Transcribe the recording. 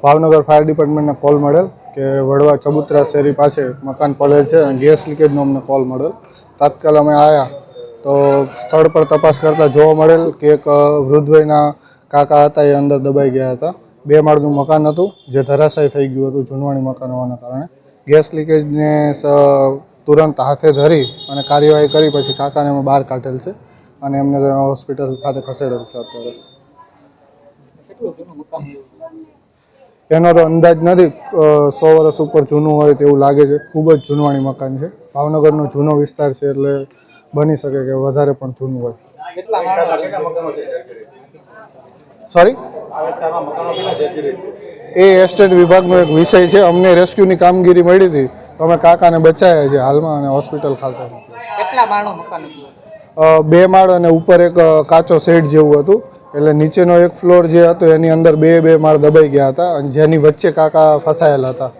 Bhavnagar fire ડિપાર્ટમેન્ટને call મળેલ કે વડવા ચબુતરા શેરી પાસે મકાન પડેલ છે અને ગેસ લીકેજનો અમને કોલ મળેલ. તાત્કાલ અમે આવ્યા તો સ્થળ પર તપાસ કરતાં જોવા મળેલ કે એક અ, કાકા હતા એ અંદર દબાઈ ગયા હતા. બે માળનું મકાન હતું જે ધરાશાયી થઈ ગયું હતું જૂનવાણી મકાન હોવાના કારણે. ગેસ લીકેજને તુરંત હાથે ધરી અને કાર્યવાહી કરી પછી કાકાને અમે બહાર કાઢેલ છે અને એમને હોસ્પિટલ ખાતે ખસેડેલ છે અત્યારે. એનો તો અંદાજ નથી. સો વર્ષ ઉપર જૂનું હોય તેવું લાગે છે. ખૂબ જ જૂનવાણી મકાન છે. ભાવનગરનો જૂનો વિસ્તાર છે એટલે બની શકે કે વધારે પણ જૂનું હોય. સોરી એ એસ્ટેટ વિભાગનો એક વિષય છે. અમને રેસ્ક્યુની કામગીરી મળી હતી. તો અમે કાકાને બચાવ્યા છે હાલમાં અને હોસ્પિટલ ખાતે બે માળ અને ઉપર એક કાચો શેડ જેવું હતું. એટલે નીચેનો એક ફ્લોર જે હતો, એની અંદર બે બે માળ દબાઈ ગયા હતા અને જેની વચ્ચે કાકા ફસાયેલા હતા.